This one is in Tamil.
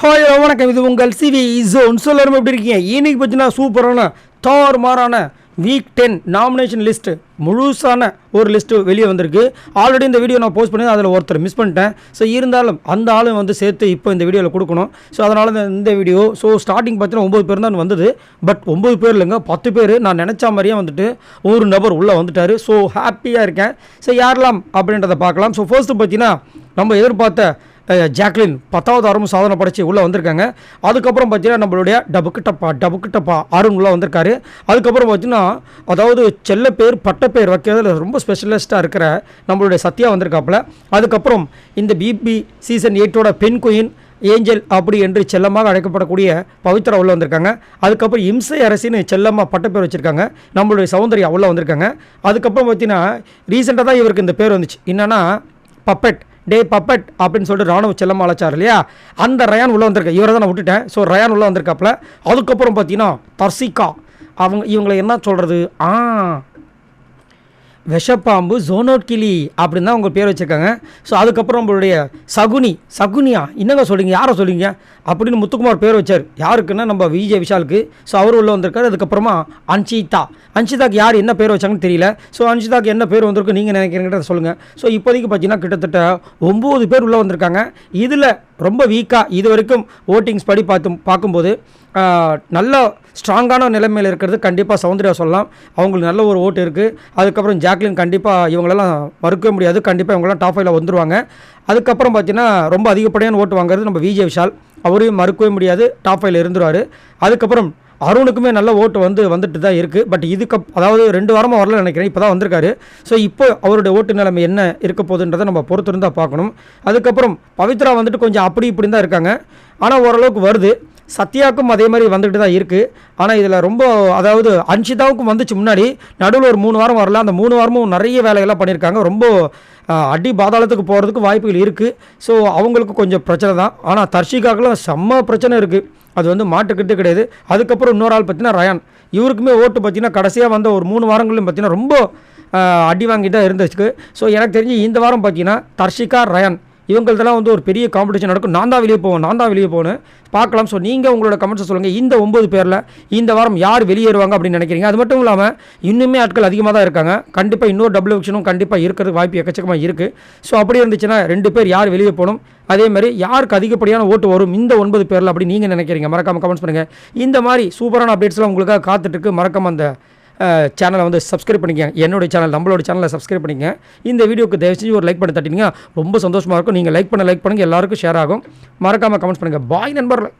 ஹாய் வணக்கம். இது உங்கள் சிவி ஜோன் சொல்லரும் எப்படி இருக்கீங்க? இன்னைக்கு பார்த்தீங்கன்னா சூப்பரான தார் மாறான வீக் டென் நாமினேஷன் லிஸ்ட்டு முழுசான ஒரு லிஸ்ட்டு வெளியே வந்திருக்கு. ஆல்ரெடி இந்த வீடியோ நான் போஸ்ட் பண்ணி அதில் ஒருத்தர் மிஸ் பண்ணிட்டேன். ஸோ இருந்தாலும் அந்த ஆளும் வந்து சேர்த்து இப்போ இந்த வீடியோவில் கொடுக்கணும். ஸோ அதனால் தான் இந்த வீடியோ ஸோ ஸ்டார்டிங் பார்த்தீங்கன்னா ஒம்பது பேர் தான் வந்தது. பட் ஒம்பது பேர் இல்லைங்க பத்து பேர். நான் நினச்ச மாதிரியே வந்துட்டு ஒரு நபர் உள்ளே வந்துட்டார். ஸோ ஹாப்பியாக இருக்கேன். ஸோ யாரெல்லாம் அப்படின்றத பார்க்கலாம். ஸோ ஃபர்ஸ்ட்டு பார்த்தீங்கன்னா நம்ம எதிர்பார்த்த ஜாக்லின் பத்தாவது அரும் சாதனை படைச்சு உள்ளே வந்திருக்காங்க. அதுக்கப்புறம் பார்த்தீங்கன்னா நம்மளுடைய டபுக்கிட்டப்பா டபுக்கிட்டப்பா டபுக்கு அருண் உள்ளே வந்திருக்காரு. அதுக்கப்புறம் பார்த்தீங்கன்னா அதாவது செல்ல பேர் பட்ட பேர் வைக்கிறதுல ரொம்ப ஸ்பெஷலிஸ்ட்டாக இருக்கிற நம்மளுடைய சத்யா வந்திருக்காப்புல. அதுக்கப்புறம் இந்த பிபி சீசன் எயிட்டோட பெண் குயின் ஏஞ்சல் அப்படி என்று செல்லமாக அழைக்கப்படக்கூடிய பவித்ரா உள்ளே வந்திருக்காங்க. அதுக்கப்புறம் இம்சை அரசின்னு செல்லமாக பட்ட பேர் வச்சுருக்காங்க. நம்மளுடைய சௌந்தர்யா உள்ளே வந்திருக்காங்க. அதுக்கப்புறம் பார்த்தீங்கன்னா ரீசெண்டாக தான் இவருக்கு இந்த பேர் வந்துச்சு. என்னென்னா பப்பெட் டே பப்பட் அப்படின்னு சொல்லிட்டு ராணுவ செல்லம் அழைச்சார் இல்லையா? அந்த ரயான் உள்ளே வந்திருக்க. இவரை தான் நான் விட்டுட்டேன். ஸோ ரயான் உள்ளே வந்திருக்காப்புல. அதுக்கப்புறம் பார்த்தீங்கன்னா தர்சிகா. அவங்க இவங்களை என்ன சொல்கிறது ஆ விஷப்பாம்பு ஜோனோட்கிளி அப்படின்னு தான் உங்கள் பேர் வச்சுருக்காங்க. ஸோ அதுக்கப்புறம் உங்களுடைய சகுனி சகுனியா? என்னங்க சொல்லுங்க யாரை சொல்லுங்க அப்படின்னு முத்துக்குமார் பேர் வச்சார். யாருக்குன்னா நம்ம விஜய் விஷாலுக்கு. ஸோ அவர் உள்ளே வந்திருக்காரு. அதுக்கப்புறமா அன்ஷிதா. அன்ஷிதாக்கு யார் என்ன பேர் வச்சாங்கன்னு தெரியல. ஸோ அன்ஷிதாக்கு என்ன பேர் வந்திருக்கு நீங்கள் நினைக்கிறீங்க சொல்லுங்கள் ஸோ இப்போதைக்கு பார்த்தீங்கன்னா கிட்டத்தட்ட ஒம்பது பேர் உள்ளே வந்திருக்காங்க. இதில் ரொம்ப வீக்காக இது வரைக்கும் ஓட்டிங்ஸ் படி பார்த்து பார்க்கும்போது நல்ல ஸ்ட்ராங்கான நிலைமையில் இருக்கிறது கண்டிப்பாக சௌந்தர்யா சொல்லலாம். அவங்களுக்கு நல்ல ஒரு ஓட்டு இருக்குது அதுக்கப்புறம் ஜாக்லின் கண்டிப்பாக இவங்களெல்லாம் மறுக்கவே முடியாது. கண்டிப்பாக இவங்கெல்லாம் டாப் ஃபைவ்ல வந்துடுவாங்க அதுக்கப்புறம் பார்த்தீங்கன்னா ரொம்ப அதிகப்படியான ஓட்டு வாங்குறது நம்ம விஜய் விஷால். அவரையும் மறுக்கவே முடியாது. டாப் ஃபைவ்ல இருந்துருவார். அதுக்கப்புறம் அருணுக்குமே நல்ல ஓட்டு வந்து வந்துட்டு தான் இருக்குது பட் இதுக்கு அதாவது ரெண்டு வாரமாக வரல நினைக்கிறேன். இப்போ தான் வந்திருக்காரு. ஸோ இப்போ அவருடைய ஓட்டு நிலைமை என்ன இருக்க போகுதுன்றதை நம்ம பொறுத்திருந்தால் பார்க்கணும். அதுக்கப்புறம் பவித்ரா வந்துட்டு கொஞ்சம் அப்படி இப்படி தான் இருக்காங்க. ஆனால் ஓரளவுக்கு வருது. சத்யாவுக்கும் அதே மாதிரி வந்துட்டு தான் இருக்குது ஆனால் இதில் ரொம்ப அதாவது அன்ஷிதாவுக்கும் வந்துச்சு முன்னாடி. நடுவில் ஒரு மூணு வாரம் வரல. அந்த மூணு வாரமும் நிறைய வேலைகள்லாம் பண்ணியிருக்காங்க. ரொம்ப அடி பாதாளத்துக்கு போகிறதுக்கு வாய்ப்புகள் இருக்குது ஸோ அவங்களுக்கு கொஞ்சம் பிரச்சனை தான். ஆனால் தர்ஷிகாக்கெல்லாம் செம்ம பிரச்சனை இருக்குது அது வந்து மாட்டுக்கிட்டு கிடையாது. அதுக்கப்புறம் இன்னொரு ஆள் பார்த்தீங்கன்னா ரயான். இவருக்குமே ஓட்டு பார்த்தீங்கன்னா கடைசியாக வந்த ஒரு மூணு வாரங்களும் பார்த்தீங்கன்னா ரொம்ப அடி வாங்கிட்டு தான் இருந்துச்சு. ஸோ எனக்கு தெரிஞ்சு இந்த வாரம் பார்த்தீங்கன்னா தர்ஷிகா ரயான். இவங்கள்தெல்லாம் வந்து ஒரு பெரிய காம்படிஷன் நடக்கும். நான் தான் வெளியே போவேன் நான் தான் வெளியே போகணும் பார்க்கலாம். ஸோ நீங்கள் உங்களோட கமெண்ட்ஸை சொல்லுங்கள் இந்த ஒம்பது பேரில் இந்த வாரம் யார் வெளியேறுவாங்க அப்படின்னு நினைக்கிறீங்க? அது மட்டும் இல்லாமல் இன்னுமே ஆட்கள் அதிகமாக தான் இருக்காங்க. கண்டிப்பாக இன்னொரு டபுள் ஆப்ஷனும் கண்டிப்பாக இருக்கிறதுக்கு வாய்ப்பு எக்கச்சக்கமாக இருக்குது ஸோ அப்படி இருந்துச்சுன்னா ரெண்டு பேர் யார் வெளியே போகணும்? அதே மாதிரி யாருக்கு அதிகப்படியான ஓட்டு வரும் இந்த ஒன்பது பேரில் அப்படி நீங்கள் நினைக்கிறீங்க? மறக்காமல் கமெண்ட்ஸ் பண்ணுங்கள் இந்த மாதிரி சூப்பரான அப்டேட்ஸ்லாம் உங்களுக்காக காத்துட்டுருக்கு மறக்காமல் அந்த சேனலை வந்து சப்ஸ்கிரைப் பண்ணிக்கங்க. என்னுடைய சேனல் நம்மளோட சேனலை சப்ஸ்கிரைப் பண்ணிக்கங்க. இந்த வீடியோக்கு தயவு செஞ்சு ஒரு லைக் பண்ணி தட்டினீங்க ரொம்ப சந்தோஷமாக இருக்கும். நீங்கள் லைக் பண்ண லைக் பண்ணுங்கள் எல்லாருக்கும் ஷேர் ஆகும். மறக்காமல் கமெண்ட்ஸ் பண்ணுங்கள் பாய் நண்பர்கள்.